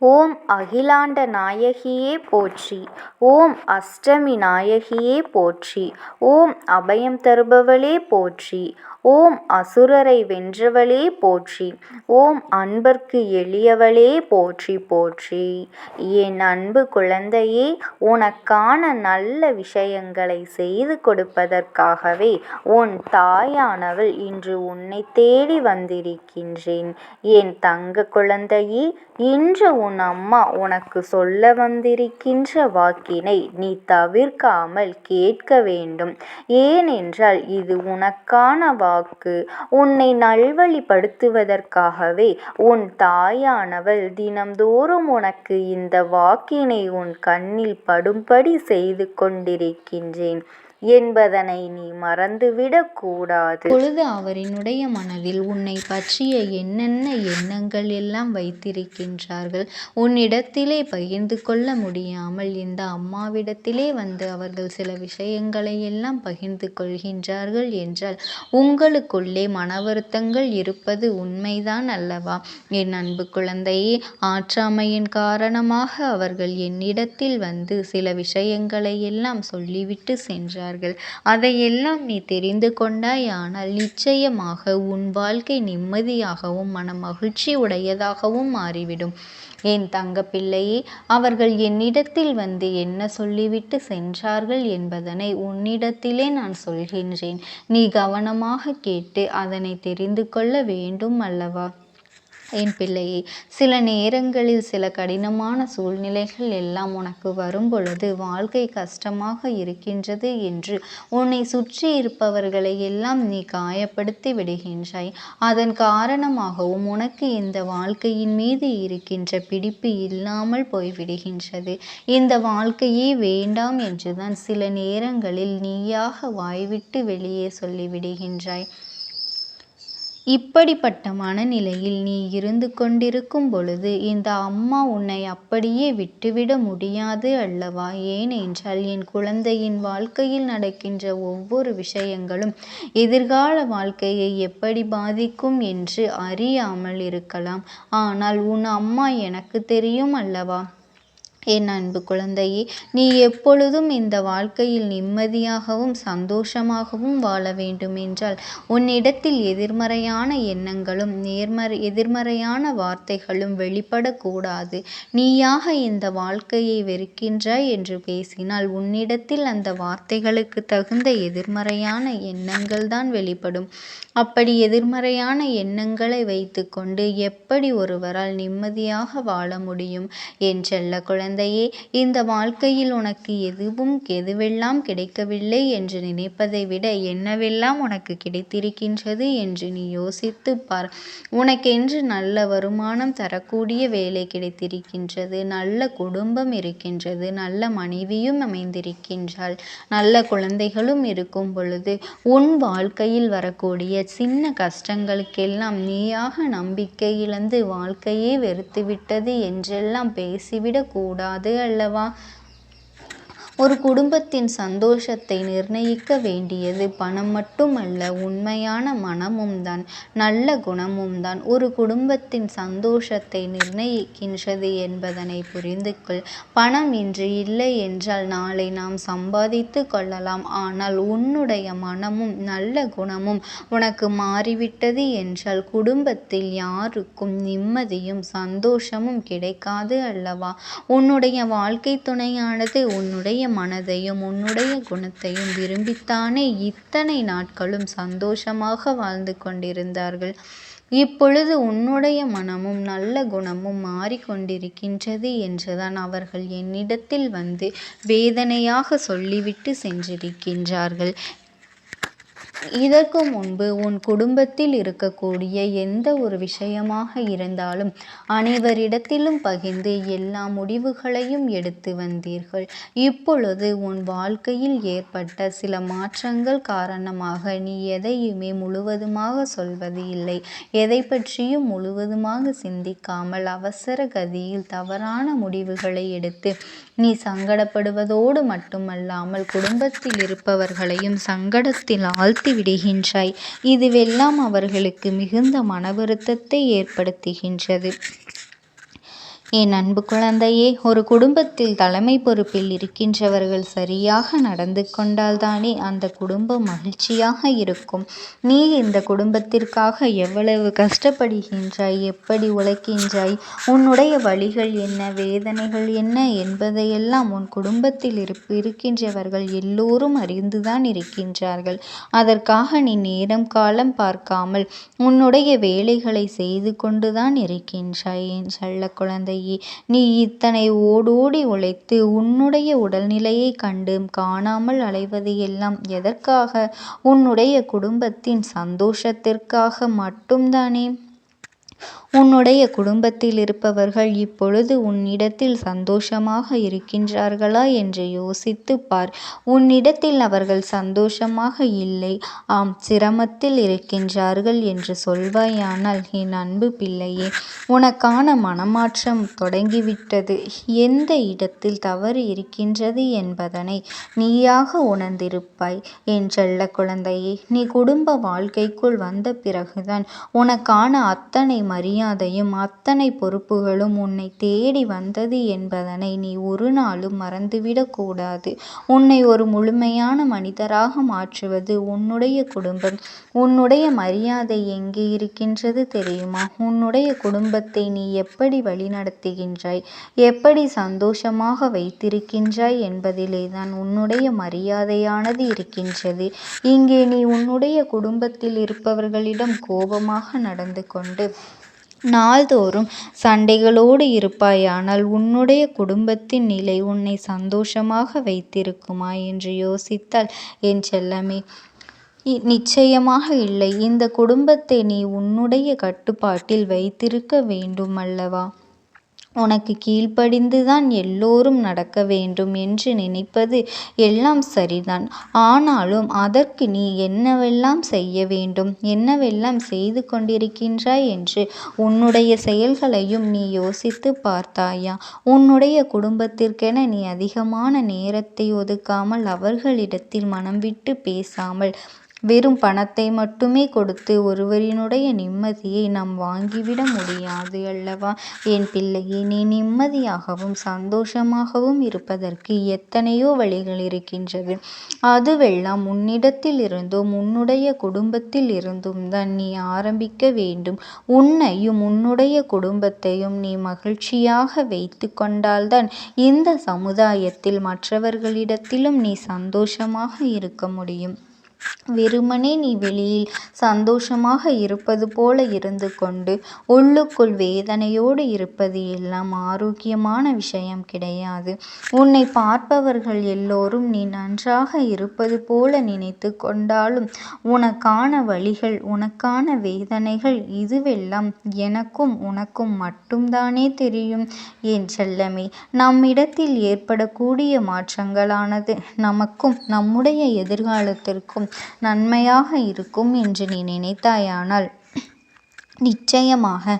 ஓம் அகிலாண்ட நாயகியே போற்றி. ஓம் அஷ்டமி நாயகியே போற்றி. ஓம் அபயம் தருபவளே போற்றி. ஓம் அசுரரை வென்றவளே போற்றி ஓம் அன்பர்க்கு எளியவளே போற்றி போற்றி. என் அன்பு குழந்தையே உனக்கான நல்ல விஷயங்களை செய்து கொடுப்பதற்காகவே உன் தாயானவள் இன்று உன்னை தேடி வந்திருக்கின்றேன். என் தங்க குழந்தையே இன்று உன் அம்மா உனக்கு சொல்ல வந்திருக்கின்ற வாக்கினை நீ தவிர்க்காமல் கேட்க வேண்டும். ஏனென்றால் இது உனக்கான வாக்கு உன்னை நல்வழிப்படுத்துவதற்காகவே உன் தாயானவள் தினம்தோறும் உனக்கு இந்த வாக்கினை உன் கண்ணில் படும்படி செய்து கொண்டிருக்கின்றேன். என்பதனை நீ மறந்துவிடக் கூடாது. பொழுது அவரினுடைய மனதில் உன்னை பற்றிய என்னென்ன எண்ணங்கள் எல்லாம் வைத்திருக்கின்றார்கள் உன்னிடத்திலே பகிர்ந்து கொள்ள முடியாமல் இந்த அம்மாவிடத்திலே வந்து அவர்கள் சில விஷயங்களை எல்லாம் பகிர்ந்து கொள்கின்றார்கள் என்றால் உங்களுக்குள்ளே மன வருத்தங்கள் இருப்பது உண்மைதான் அல்லவா? என் அன்பு குழந்தையே ஆற்றாமையின் காரணமாக அவர்கள் என்னிடத்தில் வந்து சில விஷயங்களை எல்லாம் சொல்லிவிட்டு சென்றார் கொண்டார்கள் அதையெல்லாம் நீ தெரிந்து கொண்டாயானால் நிச்சயமாக உன் வாழ்க்கை நிம்மதியாகவும் மன மகிழ்ச்சி உடையதாகவும் மாறிவிடும். என் தங்கப்பிள்ளையே அவர்கள் என்னிடத்தில் வந்து என்ன சொல்லிவிட்டு சென்றார்கள் என்பதனை உன்னிடத்திலே நான் சொல்கின்றேன். நீ கவனமாக கேட்டு அதனை தெரிந்து கொள்ள வேண்டும் அல்லவா? என் பிள்ளையே சில நேரங்களில் சில கடினமான சூழ்நிலைகள் எல்லாம் உனக்கு வரும் பொழுது வாழ்க்கை கஷ்டமாக இருக்கின்றது என்று உன்னை சுற்றி இருப்பவர்களை எல்லாம் நீ காயப்படுத்தி விடுகின்றாய். அதன் காரணமாகவும் உனக்கு இந்த வாழ்க்கையின் மீது இருக்கின்ற பிடிப்பு இல்லாமல் போய்விடுகின்றது. இந்த வாழ்க்கையே வேண்டாம் என்றுதான் சில நேரங்களில் நீயாக வாய்விட்டு வெளியே சொல்லிவிடுகின்றாய். இப்படிப்பட்ட மனநிலையில் நீ இருந்து கொண்டிருக்கும் பொழுது இந்த அம்மா உன்னை அப்படியே விட்டுவிட முடியாது அல்லவா? ஏனென்றால் என் குழந்தையின் வாழ்க்கையில் நடக்கின்ற ஒவ்வொரு விஷயங்களும் எதிர்கால வாழ்க்கையை எப்படி பாதிக்கும் என்று அறியாமல் இருக்கலாம். ஆனால் உன் அம்மா எனக்கு தெரியும் அல்லவா? என் அன்பு குழந்தையே நீ எப்பொழுதும் இந்த வாழ்க்கையில் நிம்மதியாகவும் சந்தோஷமாகவும் வாழ வேண்டுமென்றால் உன்னிடத்தில் எதிர்மறையான எண்ணங்களும் நேர்மறை எதிர்மறையான வார்த்தைகளும் வெளிப்படக்கூடாது. நீயாக இந்த வாழ்க்கையை வெறுக்கின்றாய் என்று பேசினால் உன்னிடத்தில் அந்த வார்த்தைகளுக்கு தகுந்த எதிர்மறையான எண்ணங்கள் தான் வெளிப்படும். அப்படி எதிர்மறையான எண்ணங்களை வைத்துக்கொண்டு எப்படி ஒருவரால் நிம்மதியாக வாழ முடியும்? என் செல்ல குழந்தையே இந்த வாழ்க்கையில் உனக்கு எதுவும் எதுவெல்லாம் கிடைக்கவில்லை என்று நினைப்பதை விட என்னவெல்லாம் உனக்கு கிடைத்திருக்கின்றது என்று நீ யோசித்து பார். உனக்கென்று நல்ல வருமானம் தரக்கூடிய வேலை கிடைத்திருக்கின்றது நல்ல குடும்பம் இருக்கின்றது நல்ல மனைவியும் அமைந்திருக்கின்றாள் நல்ல குழந்தைகளும் இருக்கும் பொழுது உன் வாழ்க்கையில் வரக்கூடிய சின்ன கஷ்டங்களுக்கெல்லாம் நீயாக நம்பிக்கை இழந்து வாழ்க்கையே வெறுத்துவிட்டது என்றெல்லாம் பேசிவிடக்கூடாது கூடாது அல்லவா? ஒரு குடும்பத்தின் சந்தோஷத்தை நிர்ணயிக்க வேண்டியது பணம் மட்டுமல்ல உண்மையான மனமும் தான் நல்ல குணமும் தான். ஒரு குடும்பத்தின் சந்தோஷத்தை நிர்ணயிக்கின்றது என்பதனை புரிந்து கொள். பணம் இன்று இல்லை என்றால் நாளை நாம் சம்பாதித்து கொள்ளலாம். ஆனால் உன்னுடைய மனமும் நல்ல குணமும் உனக்கு மாறிவிட்டது என்றால் குடும்பத்தில் யாருக்கும் நிம்மதியும் சந்தோஷமும் கிடைக்காது அல்லவா? உன்னுடைய வாழ்க்கை துணையானது உன்னுடைய மனதையும் உன்னுடைய குணத்தையும் விரும்பித்தானே இத்தனை நாட்களும் சந்தோஷமாக வாழ்ந்து கொண்டிருந்தார்கள். இப்பொழுது உன்னுடைய மனமும் நல்ல குணமும் மாறிக்கொண்டிருக்கின்றது என்றுதான் அவர்கள் என்னிடத்தில் வந்து வேதனையாக சொல்லிவிட்டு சென்றிருக்கின்றார்கள். இதற்கு முன்பு உன் குடும்பத்தில் இருக்கக்கூடிய எந்த ஒரு விஷயமாக இருந்தாலும் அனைவரிடத்திலும் பகிர்ந்து எல்லா முடிவுகளையும் எடுத்து வந்தீர்கள். இப்பொழுது உன் வாழ்க்கையில் ஏற்பட்ட சில மாற்றங்கள் காரணமாக நீ எதையுமே முழுவதுமாக சொல்வது இல்லை. எதை பற்றியும் முழுவதுமாக சிந்திக்காமல் அவசர கதியில் தவறான முடிவுகளை எடுத்து நீ சங்கடப்படுவதோடு மட்டுமல்லாமல் குடும்பத்தில் இருப்பவர்களையும் சங்கடத்தில் ஆழ்த்தி விடுகின்றாய். இதுவெல்லாம் அவர்களுக்கு மிகுந்த மன வருத்தத்தை ஏற்படுத்துகின்றது. என் அன்பு குழந்தையே ஒரு குடும்பத்தில் தலைமை பொறுப்பில் இருக்கின்றவர்கள் சரியாக நடந்து கொண்டால்தானே அந்த குடும்பம் மகிழ்ச்சியாக இருக்கும். நீ இந்த குடும்பத்திற்காக எவ்வளவு கஷ்டப்படுகின்றாய் எப்படி உழைக்கின்றாய் உன்னுடைய வழிகள் என்ன வேதனைகள் என்ன என்பதையெல்லாம் உன் குடும்பத்தில் இருப்பு இருக்கின்றவர்கள் எல்லோரும் அறிந்துதான் இருக்கின்றார்கள். அதற்காக நீ நேரம் காலம் பார்க்காமல் உன்னுடைய வேலைகளை செய்து கொண்டுதான் இருக்கின்றாய் என் செல்ல குழந்தை தாயே நீ இத்தனை ஓடோடி உழைத்து உன்னுடைய உடல்நிலையை கண்டு காணாமல் அலைவது எல்லாம் எதற்காக? உன்னுடைய குடும்பத்தின் சந்தோஷத்திற்காக மட்டும்தானே? உன்னுடைய குடும்பத்தில் இருப்பவர்கள் இப்பொழுது உன்னிடத்தில் சந்தோஷமாக இருக்கின்றார்களா என்று யோசித்து பார். உன்னிடத்தில் அவர்கள் சந்தோஷமாக இல்லை ஆம் சிரமத்தில் இருக்கின்றார்கள் என்று சொல்வாயானால் என் அன்பு பிள்ளையே உனக்கான மனமாற்றம் தொடங்கிவிட்டது. எந்த இடத்தில் தவறு இருக்கின்றது என்பதனை நீயாக உணர்ந்திருப்பாய். என் செல்ல குழந்தையே நீ குடும்ப வாழ்க்கைக்குள் வந்த பிறகுதான் உனக்கான அத்தனை மரியாதையும் அத்தனை பொறுப்புகளும் உன்னை தேடி வந்தது என்பதனை நீ ஒரு நாளும் மறந்துவிடக் கூடாது. உன்னை ஒரு முழுமையான மனிதராக மாற்றுவது உன்னுடைய குடும்பம். உன்னுடைய மரியாதை எங்கே இருக்கின்றது தெரியுமா? உன்னுடைய குடும்பத்தை நீ எப்படி வழிநடத்துகின்றாய்? எப்படி சந்தோஷமாக வைத்திருக்கின்றாய் என்பதிலே தான் உன்னுடைய மரியாதையானது இருக்கின்றது. இங்கே நீ உன்னுடைய குடும்பத்தில் இருப்பவர்களிடம் கோபமாக நடந்து கொண்டு நாள்தோறும் சண்டைகளோடு இருப்பாயானால் உன்னுடைய குடும்பத்தின் நிலை உன்னை சந்தோஷமாக வைத்திருக்குமா என்று யோசித்தால் என் செல்லமே நிச்சயமாக இல்லை. இந்த குடும்பத்தை நீ உன்னுடைய கட்டுப்பாட்டில் வைத்திருக்க வேண்டும் அல்லவா? உனக்கு கீழ்ப்படிந்துதான் எல்லோரும் நடக்க வேண்டும் என்று நினைப்பது எல்லாம் சரிதான். ஆனாலும் அதற்கு நீ என்னவெல்லாம் செய்ய வேண்டும்? என்னவெல்லாம் செய்து கொண்டிருக்கின்றாய் என்று உன்னுடைய செயல்களையும் நீ யோசித்து பார்த்தாயா? உன்னுடைய குடும்பத்திற்கென நீ அதிகமான நேரத்தை ஒதுக்காமல் அவர்களிடத்தில் மனம் விட்டு பேசாமல் வெறும் பணத்தை மட்டுமே கொடுத்து ஒருவரினுடைய நிம்மதியை நாம் வாங்கிவிட முடியாது அல்லவா? என் பிள்ளையே நீ நிம்மதியாகவும் சந்தோஷமாகவும் இருப்பதற்கு எத்தனையோ வழிகள் இருக்கின்றது. அதுவெல்லாம் உன்னிடத்தில் இருந்தும் உன்னுடைய குடும்பத்தில் இருந்தும் தான் நீ ஆரம்பிக்க வேண்டும். உன்னையும் உன்னுடைய குடும்பத்தையும் நீ மகிழ்ச்சியாக வைத்து கொண்டால்தான் இந்த சமுதாயத்தில் மற்றவர்களிடத்திலும் நீ சந்தோஷமாக இருக்க முடியும். வெறுமனே நீ வெளியில் சந்தோஷமாக இருப்பது போல இருந்து கொண்டு உள்ளுக்குள் வேதனையோடு இருப்பது எல்லாம் ஆரோக்கியமான விஷயம் கிடையாது. உன்னை பார்ப்பவர்கள் எல்லோரும் நீ நன்றாக இருப்பது போல நினைத்து கொண்டாலும் உனக்கான வழிகள் உனக்கான வேதனைகள் இதுவெல்லாம் எனக்கும் உனக்கும் மட்டும்தானே தெரியும். என் செல்லமே நம்மிடத்தில் ஏற்படக்கூடிய மாற்றங்களானது நமக்கும் நம்முடைய எதிர்காலத்திற்கும் நன்மையாக இருக்கும் என்று நீ நினைத்தாயானால் நிச்சயமாக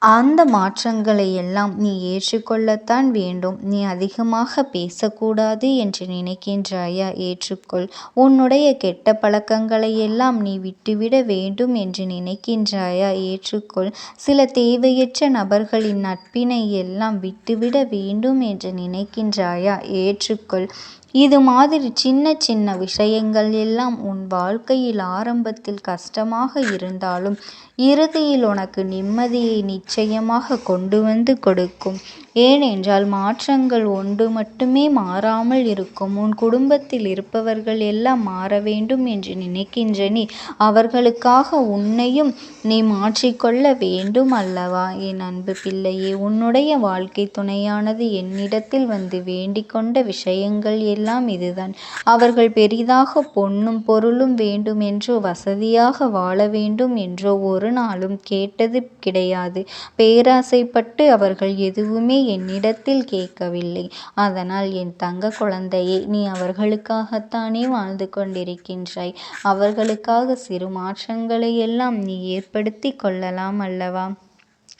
அந்த மாற்றங்களை எல்லாம் நீ ஏற்றுக்கொள்ளத்தான் வேண்டும். நீ அதிகமாக பேசக்கூடாது என்று நினைக்கின்றாயா? ஏற்றுக்கொள். உன்னுடைய கெட்ட பழக்கங்களை எல்லாம் நீ விட்டுவிட வேண்டும் என்று நினைக்கின்றாயா? ஏற்றுக்கொள். சில தேவையற்ற நபர்களின் நட்பினை எல்லாம் விட்டுவிட வேண்டும் என்று நினைக்கின்றாயா? ஏற்றுக்கொள். இது மாதிரி சின்ன சின்ன விஷயங்கள் எல்லாம் உன் வாழ்க்கையில் ஆரம்பத்தில் கஷ்டமாக இருந்தாலும் இறுதியில் உனக்கு நிம்மதியை நிச்சயமாக கொண்டு வந்து கொடுக்கும். ஏனென்றால் மாற்றங்கள் ஒன்று மட்டுமே மாறாமல் இருக்கும். உன் குடும்பத்தில் இருப்பவர்கள் எல்லாம் மாற வேண்டும் என்று நினைக்கின்ற நீ அவர்களுக்காக உன்னையும் நீ மாற்றிக்கொள்ள வேண்டும் அல்லவா? என் அன்பு பிள்ளையே உன்னுடைய வாழ்க்கை துணையானது என்னிடத்தில் வந்து வேண்டிக்கொண்ட விஷயங்கள் எல்லாம் இதுதான். அவர்கள் பெரிதாக பொன்னும் பொருளும் வேண்டும் என்றோ வசதியாக வாழ வேண்டும் என்றோ ஒரு நாளும் கேட்டது கிடையாது. பேராசைப்பட்டு அவர்கள் எதுவுமே என்னிடத்தில் கேட்கவில்லை. அதனால் என் தங்க குழந்தையே நீ அவர்களுக்காகத்தானே வாழ்ந்து கொண்டிருக்கின்றாய். அவர்களுக்காக சிறு மாற்றங்களை எல்லாம் நீ ஏற்படுத்தி கொள்ளலாம் அல்லவா?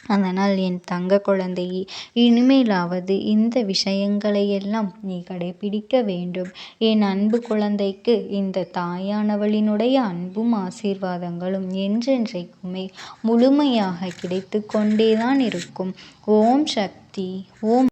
அதனால் என் தங்க குழந்தையே இனிமேலாவது இந்த விஷயங்களை எல்லாம் நீ கடைபிடிக்க வேண்டும். என் அன்பு குழந்தைக்கு இந்த தாயானவளினுடைய அன்பும் ஆசீர்வாதங்களும் என்றென்றைக்குமே முழுமையாக கிடைத்து கொண்டேதான் இருக்கும். ஓம் சக்தி சக்தி ஓம்